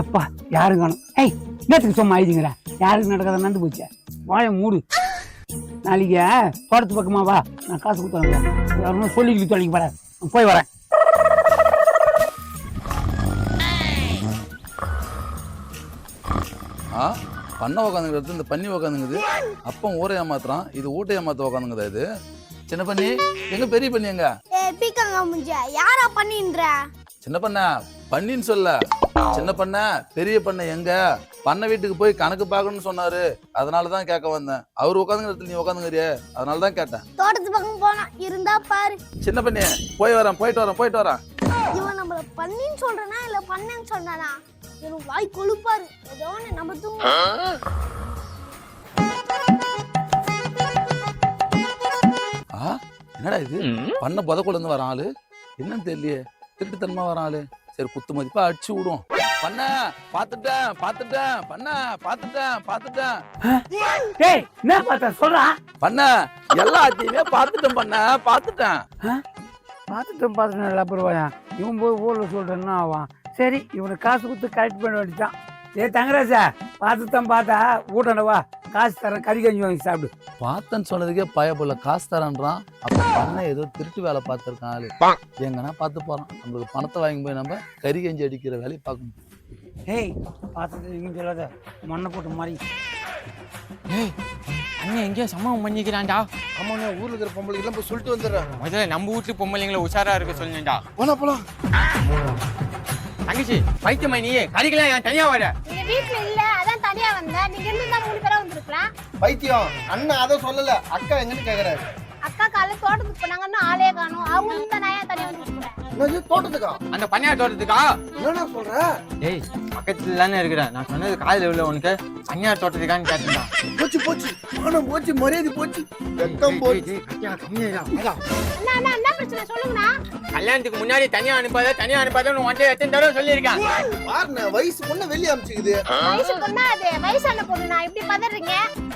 எப்பா யாரும் காணும் ஏய் நேற்றுக்கு சும்மா ஆயிடுங்கிற யாருக்கு நடக்காத நடந்து போச்சு? வாய மூடு. நாளைக்கு தோட்டத்து பக்கமா வா. நான் காசு கொடுத்துறேன் யாரும் சொல்லிக்கிட்டு தொலைக்கு நான் போய் வரேன். ஆ பண்ண உக்காந்துங்கிறது இந்த பண்ணி உக்காந்துங்குது. அப்பன் ஊரை ஏமாத்துறான். இது ஊட்டை ஏமாத்த உக்காந்துங்குதா இது? சின்ன பண்ணி எங்க பெரிய பண்ணி எங்க? பீக்கங்க யாரா பண்ணின்ற சின்ன பண்ண பண்ணின்னு சொல்ல. சின்ன பண்ண பெரிய பண்ண எங்க? பண்ண வீட்டுக்கு போய் கணக்கு பார்க்கணும்னு சொன்னாரு. அதனால தான் கேட்க வந்தேன். அவர் உட்காந்துங்கிற இடத்துல நீ உட்காந்துங்கிறியே அதனால தான் கேட்டேன். தோட்டத்து பக்கம் போனா இருந்தா பாரு. சின்ன பண்ணி போய் வரேன் போயிட்டு வரேன் போயிட்டு வரேன். இவன் நம்மள பண்ணின்னு சொல்றானா இல்ல பண்ணேன்னு சொன்னானா? எனக்கு வாய் கொழுப்பாரு. ஏதோ நம்ம தூங்க ஆ? என்னடா இது? பண்ண புதக்குள்ள இருந்து வர ஆளு? என்னன்னு தெரியலையே. திருட்டுத்தனமா வர ஆளு. சரி குத்து மதிப்பா அடிச்சு விடுவோம். பண்ண பாத்துட்டேன் பாத்துட்டேன் பண்ண பாத்துட்டேன் பாத்துட்டேன். ஏய் என்ன பார்த்தா சொல்றா? பண்ண எல்லாத்தையுமே பாத்துட்டேன் பண்ண பாத்துட்டேன். பார்த்துட்டோம் பார்த்துட்டேன் அப்புறம் இவன் போய் ஊரில் சொல்கிறேன்னா ஆவான். சரி இவனுக்கு காசு கொடுத்து கரெக்ட் பண்ண வேண்டியதான் ஏ தங்கராஜா பார்த்துத்தான் பார்த்தா ஊட்டன வா. காசு தரேன் கறி கஞ்சி வாங்கி சாப்பிடு. பார்த்தேன்னு சொன்னதுக்கே பயப்புல காசு தரேன்றான். அப்ப பண்ண ஏதோ திருட்டு வேலை பார்த்திருக்கான் ஆளு. எங்கன்னா பார்த்து போறான். நம்மளுக்கு பணத்தை வாங்கி போய் நம்ம கறி கஞ்சி அடிக்கிற வேலையை பார்க்கணும். ஏய் பார்த்துட்டு நீங்கள் சொல்லாத மண்ணை போட்டு மாதிரி ஏய் அண்ணன் எங்கேயோ சம்பவம் பண்ணிக்கிறான்டா. ஆமாண்ணே ஊர்ல இருக்கிற பொம்பளைக்கு எல்லாம் போய் சொல்லிட்டு வந்துடுறேன் முதல்ல நம்ம வீட்டு பொம்பளைங்களை உஷாரா இருக்க சொல்லுங்கடா. போலாம் போலாம். தங்கச்சி பைத்தியமா நீ கறிக்கலாம் என் தனியா வர வீட்ல இல்ல அதான் தனியா வந்தேன் நீங்க இருந்தா மூணு பேரா வந்திருக்கலாம். பைத்தியம் அண்ணன் அதை சொல்லல அக்கா எங்கன்னு கேக்குறாரு? அக்கா காலைல தோட்டத்துக்கு போனாங்கன்னா ஆளே காணும். அவங்க இந்த நாயா தனியா வந்துருக்கேன் என்னது தோட்டத்துக்கா? அந்த பண்ணையா தோட்டத்துக்கா? என்னடா சொல்ற? டேய் பக்கத்துல தானே இருக்கிறேன். நான் சொன்னது காதுல உள்ள உனக்கு. பண்ணையா தோட்டத்துக்கான்னு கேட்டா போச்சு போச்சு. மானம் போச்சு மரியாதை போச்சு. வெக்கம் போச்சு. என்ன கல்யாணத்துக்கு முன்னாடி தனியா அனுப்பாத தனியா அனுப்பாதன்னு ஒன்றை எத்தனை தடவை சொல்லியிருக்கேன். பாருண்ணே வயசு பொண்ணு வெளியே அமிச்சுக்குது. வயசு பொண்ணா அது? வயசான பொண்ணு நான் இப்படி பதறீங்க?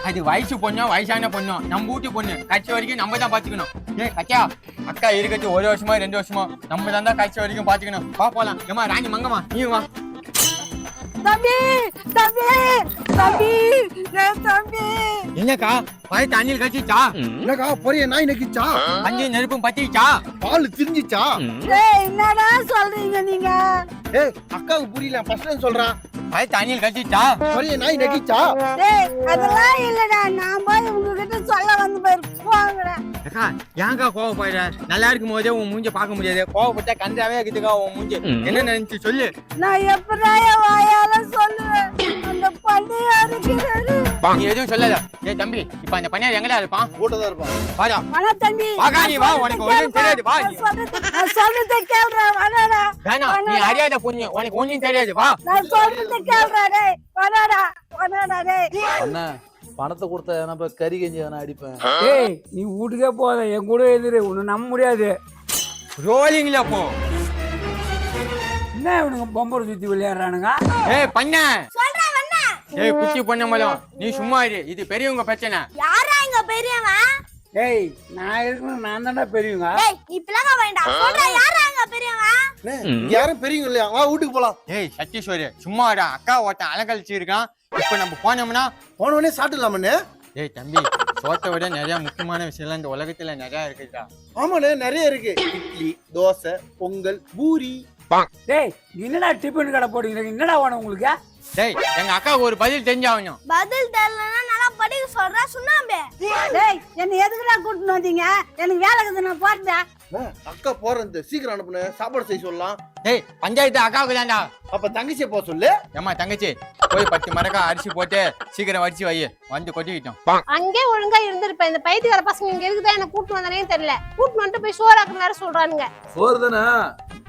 அது வயசு பொண்ணோ வயசான பொண்ணோ நம்ம வீட்டு பொண்ணு. கட்சி வரைக்கும் நம்ம தான் பாத்துக்கணும். ஏய் கச்சா அக்கா இருக்கச்சு ஒரு வருஷமா ரெண்டு வருஷமா நம்ம தான் தான் கட்சி வரைக்கும் பாத்துக்கணும். வா போலாம். ஏமா ராணி மங்கம்மா நீ வா. தம்பி தம்பி தம்பி தம்பி. என்னக்கா பழைய தண்ணியில் கட்சிச்சா என்னக்கா பொரிய நாய் நக்கிச்சா? அஞ்சு நெருப்பும் பத்திச்சா? பால் திரிஞ்சிச்சா? ஏய் என்னடா சொல்றீங்க நீங்க? ஏய் அக்காவுக்கு புரியல ஃபர்ஸ்ட் சொல்றான் பழைய தண்ணியில் கட்சிச்சா பொரிய நாய் நக்கிச்சா டேய் அதெல்லாம் இல்லடா. நான் போய் உங்ககிட்ட சொல்ல வந்து போயிருப்பாங்கடா அக்கா ஏன்க்கா கோவப்படுற நல்லா இருக்கும் போதே உன் மூஞ்ச பார்க்க முடியாது. கோவப்பட்டா கண்டாவே இருக்குதுக்கா உன் மூஞ்சி. என்ன நினைச்சு சொல்லு. நான் எப்படாய வாயால சொல்லுவேன்? நீ எதுவும் சொல்லாத ஏய் தம்பி இப்ப அந்த பையன் எங்கடா இருப்பான்? கூட்டதான் இருப்பான். வாடா. வா தம்பி. நீ வா உனக்கு ஒன்றும் தெரியாது. வா. நீ. நான் சொல்றதை கேளுடா வாடா நீ அறியாத பொண்ணு உனக்கு ஒன்றும் தெரியாது. வா. நான் சொல்றதை கேளுடா டேய். வாடா வாடா டேய். பண்ண பணத்தை கொடுத்தா நம்ம கறி கஞ்சி எதனா அடிப்பேன்? ஏய் நீ வீட்டுக்கே போத என் கூட எதிரு உன்னை நம்ப முடியாது. ரோலிங்ல போ. என்ன இவனுங்க பொம்பரை சுற்றி விளையாடுறானுங்க? ஏய் பண்ண. ஏய் குச்சி பொண்ணு மலம் நீ சும்மா இரு. இது பெரியவங்க பிரச்சனை. யாரா இங்க பெரியவன்? ஏய் நான் இருக்கணும். நான் தான்டா பெரியவங்க. டேய் நீ பிளங்க வேண்டாம். சொல்றா யாரா இங்க பெரியவன்? யாரும் பெரியவங்க இல்லையா? வா வீட்டுக்கு போலாம். ஏய் சத்தீஸ்வரி சும்மா இருடா. அக்கா ஒருத்தன் அலங்கழிச்சு இருக்கான் இப்ப நம்ம போனோம்னா போன உடனே சாப்பிடலாமண்ணே ஏய் தம்பி சோத்தை விட நிறைய முக்கியமான விஷயம்லாம் இந்த உலகத்துல நிறைய இருக்குதுடா. ஆமாண்ணே நிறைய இருக்கு. இட்லி தோசை பொங்கல் பூரி. டேய் என்னடா டிஃபன் கடை போடுறீங்க? என்னடா வேணும் உங்களுக்கு? டேய் எங்க அக்காவுக்கு ஒரு பதில் தெரிஞ்சாகணும். பதில் தெரியலனா நல்லா படிக்க சொல்றா சுண்ணாம்பே டேய் என்ன எதுக்குடா கூட்டிட்டு வந்தீங்க? எனக்கு வேலை இருக்குது நான் போறேன் அக்கா போறது சீக்கிரம் அனுப்புன சாப்பாடு செய்ய சொல்லலாம். டேய் பஞ்சாயத்து அக்காவுக்கு தான்டா. அப்ப தங்கச்சியை போக சொல்லு. ஏம்மா தங்கச்சி போய் பத்து மரக்கா அரிசி போட்டு சீக்கிரம் வடிச்சு வை. வந்து கொட்டிக்கிட்டோம். அங்கே ஒழுங்கா இருந்திருப்பேன். இந்த பைத்தியக்கார பசங்க இங்க இருக்குதா என்ன கூட்டு வந்தானே தெரியல. கூட்டு வந்துட்டு போய் சோறாக்குற நேரம் சொல்றானுங்க. சோறு தானே?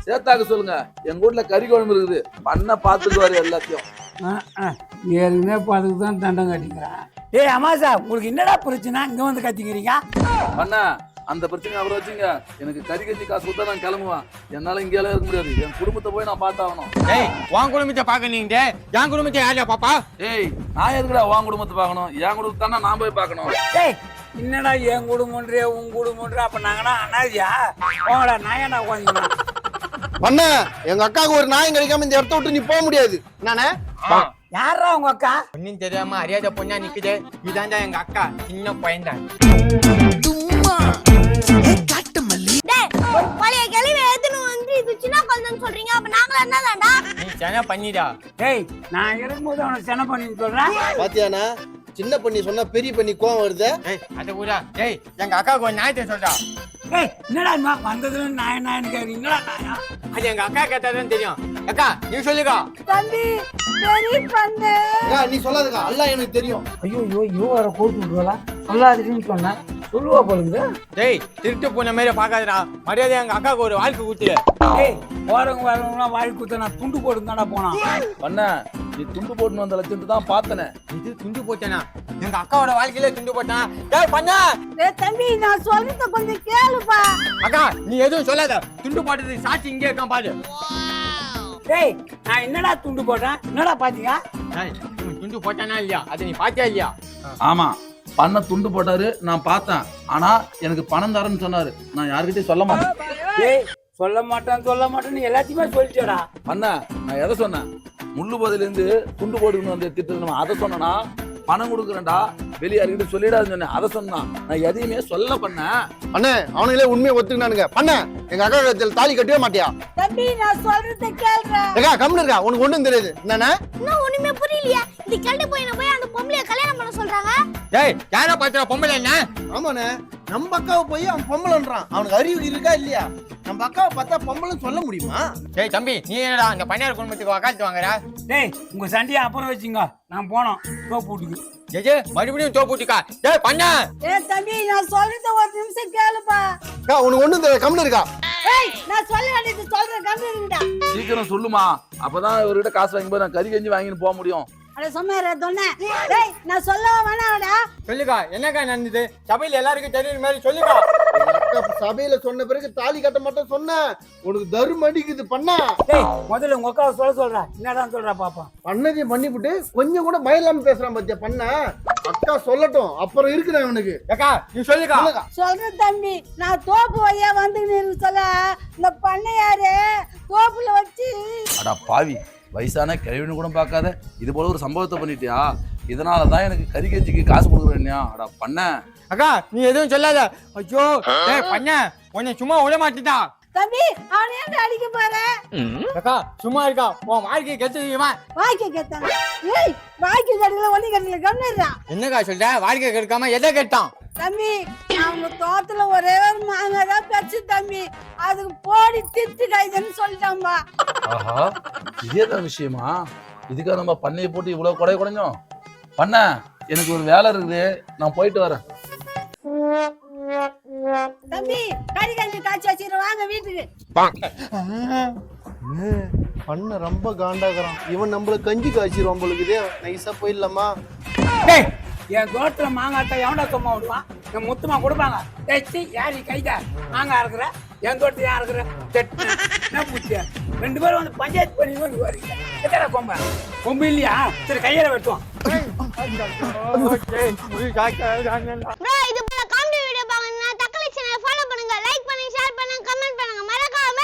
சேர்த்தாக்க சொல்லுங்க. எங்க வீட்ல கறி குழம்பு இருக்குது. பண்ண பாத்துக்குவாரு எல்லாத்தையும். ஆ, ஆ, ஏற்கனவே பார்த்துக்கு தான் தண்டம் கட்டிக்கிறான். ஏய் அமாசா உங்களுக்கு என்னடா பிரச்சனை? இங்கே வந்து கத்திக்கிறீங்க? பண்ண அந்த பிரச்சனை அப்புறம் வச்சுங்க. எனக்கு கறி கஞ்சி காசு கொடுத்தா நான் கிளம்புவேன். என்னால இங்கே இருக்க முடியாது. என் குடும்பத்தை போய் நான் பார்த்தாகணும். டேய் உன் குடும்பத்தை பார்க்க நீங்க என் குடும்பத்தை யாரையா பாப்பா? ஏய் நான் எதுக்குடா உன் குடும்பத்தை பார்க்கணும்? என் குடும்பத்தை தானே நான் போய் பார்க்கணும்? ஏய் என்னடா என் குடும்பன்றே உன் குடும்பன்ற அப்ப நாங்கடா அனாதியா? போங்கடா நான் ஏன்டா உட்காந்துக்கிறேன். பண்ண எங்க அக்காவுக்கு ஒரு நியாயம் கிடைக்காம இந்த இடத்த விட்டு நீ போக முடியாது. என்னண்ணே? யாரா உங்க அக்கா? ஒன்னும் தெரியாம அறியாத பொண்ணா நிக்குது. இதாண்டா எங்க அக்கா. சின்ன பையன்தான் டேய் பழைய கிளவி எடுத்துன்னு வந்து இது சின்ன குழந்தைன்னு சொல்றீங்க. அப்ப நாங்களா என்னதான்டா? நீ சென பண்ணிடா. டேய் நான் இருக்கும்போது அவனை சென பண்ணின்னு சொல்றேன் பாத்தியாண்ணா? சின்ன பண்ணி சொன்னா பெரிய பண்ணி கோவம் வருது? அது கூட ஏய் எங்க அக்காவுக்கு ஒரு நியாயத்தை சொல்றா. ஏய் என்னடா வந்ததுல நாய நாயன்னு கேக்குறீங்க என்னடா நாயா அது எங்க அக்கா கேட்டாதான் தெரியும். அக்கா நீ சொல்லுக்கா. தம்பி பெரிய பண்ணு. அக்கா, நீ சொல்லாதக்கா. எல்லாம் எனக்கு தெரியும். ஐயோ ஐயோ ஐயோ வர கோத்து விடுவாளா? சொல்லாதீங்கன்னு சொன்னேன் சொல்லுவா போலுங்க டேய் திருட்டு பூனை மாதிரி பாக்காதடா மரியாதை எங்க அக்காவுக்கு ஒரு வாழ்க்கை ஊத்துரு ஏய் போறவங்க வரவங்களாம் வாழை குத்த நான் துண்டு போட்டு தானா போனான். பண்ண நீ துண்டு போட்டுன்னு வந்த லட்சத்தை தான் பார்த்தனே. இது துண்டு போட்டேனா எங்க அக்காவோட வாழ்க்கையில துண்டு போட்டான் டேய் பண்ணா. டேய் தம்பி நான் சொல்றத கொஞ்சம் கேளுப்பா. அக்கா நீ எதுவும் சொல்லாத. துண்டு போட்டது சாட்சி இங்கே இருக்கான் பாரு. டேய் நான் என்னடா துண்டு போட்டேன் என்னடா பாத்தீங்க? துண்டு போட்டானா இல்லையா? அதை நீ பாத்தியா இல்லையா? ஆமா பண்ண துண்டு போட்டாரு நான் பார்த்தேன். ஆனா எனக்கு பணம் தரேன்னு சொன்னாரு. நான் யாருக்கிட்டையும் சொல்ல மாட்டேன். டேய் சொல்ல மாட்டேன் சொல்ல மாட்டேன்னு எல்லாத்தையுமே சொல்லிட்டேடா. பண்ண நான் எதை சொன்னேன்? முள்ளு போதில இருந்து துண்டு போட்டுக்கணும் அந்த திட்டம் அதை சொன்னனா? பணம் கொடுக்குறேன்டா. வெளியே யாருக்கிட்ட சொல்லிடாதுன்னு சொன்னேன். அதை சொன்னான். நான் எதையுமே சொல்ல பண்ணேன் அண்ணே அவனுங்களே உண்மையை ஒத்துக்கினானுங்க. பண்ண. எங்க அக்கா கழுத்துல தாலி கட்டவே மாட்டியா? தம்பி நான் சொல்றத கேளுடா. ஏக்கா கம்னு இருக்கா? உனக்கு ஒண்ணும் தெரியாது. என்னண்ணே? இன்னும் ஒண்ணுமே புரியலையா. இந்த கிளடி பையனை போய் அந்த பொம்பளைய கல்யாணம் பண்ண சொல்றாங்க? டேய் யாரா பாத்தியா பொம்பளை என்ன? ஆமாண்ணே. நம்ம அக்காவை போய் அவன் பொம்பளைன்றான். அவனுக்கு அறிவு இருக்கா இல்லையா? நம்ம அக்காவை பார்த்தா பொம்பளைன்னு சொல்ல முடியுமா? டேய் தம்பி நீ என்னடா அந்த பையனார் குடும்பத்துக்கு வக்காலத்து வாங்குற? டேய் உங்க சண்டையை அப்புறம் வச்சுங்க. நான் போனோம். சோப்பு வீட்டுக்கு ஜெஜே மறுபடியும் தோ போட்டுக்கா? டேய் பண்ணா. ஏய் தம்பி நான் சொல்றத ஒரு நிமிஷம் கேளுப்பா. அக்கா உனக்கு ஒண்ணும் தெரியாது கம்னு இருக்கா? ஏய் நான் சொல்ல வேண்டியது சொல்றேன் கம்மிடா சீக்கிரம் சொல்லுமா. அப்பதான் இவர்கிட்ட காசு வாங்கும்போது நான் கறி கஞ்சி வாங்கின்னு போக முடியும். அட சொன்னாரு சொன்னேன் டேய் நான் சொல்லவா வேணாடா சொல்லுக்கா என்னக்கா நடந்தது? சபையில எல்லாருக்கும் தெரியுற மாதிரி சொல்லுக்கா. சபையில சொன்ன பிறகு தாலி கட்ட மாட்டேன் சொன்னேன் உனக்கு தரும் அடிக்குது பண்ணா. டேய் முதல்ல உங்க அக்காவை சொல்ல சொல்றா. என்னதான் சொல்றா பாப்பா. பண்ணதையும் பண்ணிவிட்டு கொஞ்சம் கூட இல்லாம பேசுறான் பாத்தியா பண்ண. அக்கா சொல்லட்டும் அப்புறம் இருக்குடா அவனுக்கு அக்கா நீ சொல்லுக்கா. சொல்றேன் தம்பி நான் தோப்பு வழியா வந்துக்கின்னு சொல்ல. இந்த பண்ணையாரு தோப்புல வச்சு அடா பாவி. வயசான கிழவின்னு கூட பார்க்காத. இது போல ஒரு சம்பவத்தை பண்ணிட்டியா? இதனால தான் எனக்கு கறி கஞ்சிக்கு காசு கொடுக்குறேன்யா அடா பண்ண. அக்கா நீ எதுவும் சொல்லாத. ஐயோ டேய் பண்ண. உன்னை சும்மா விட மாட்டேடா தம்பி அவனை அடிக்க போற? அக்கா சும்மா இருக்கா. உன் வாழ்க்கை கெடுத்துவா வாய்க்க கேட்டான் ஏய் வாய்க்க கட்டல ஒண்ணு கட்டல கம்மிடுறான் என்னக்கா சொல்ற? வாழ்க்கை கெடுக்காம எதை கெட்டான்? தம்பி அவங்க தோட்டத்துல ஒரே ஒரு மாங்காய் தான் பெருசு தம்பி. அதுக்கு போடி திட்டு கைதுன்னு சொல்லிட்டாம்பா. ஆஹா இதே தான் விஷயமா? இதுக்காக நம்ம பண்ணையை போட்டு இவ்வளவு கொடை குறைஞ்சோம் பண்ண எனக்கு ஒரு வேலை இருக்குது. நான் போயிட்டு வரேன். தம்பி கறி கஞ்சி காய்ச்சி வச்சிரு வாங்க வீட்டுக்கு. பண்ண ரொம்ப காண்டாக்குறான். இவன் நம்மள கஞ்சி காய்ச்சிருவான் போலுக்கு இதே நைஸா போயிடலாமா? டேய் என் தோட்டத்துல மாங்காய் எவன்டா சும்மா விடுவான் என் முத்துமா கொடுப்பாங்க. டேய் சீ, யார் நீ கைதா? மாங்காய் இருக்கிற என் தோட்டத்துல யார் இருக்கிற செட்டு. என்ன பூச்சி? ரெண்டு பேரும் வந்து பஞ்சாயத்து பண்ணி கொண்டு வரீங்க எத்தனை கொம்ப? கொம்பு இல்லையா? சரி கையில வெட்டுவோம். தக்கலை சேனலை ஃபாலோ பண்ணுங்க லைக் பண்ணுங்க ஷேர் பண்ணுங்க கமெண்ட் பண்ணுங்க. மறக்காம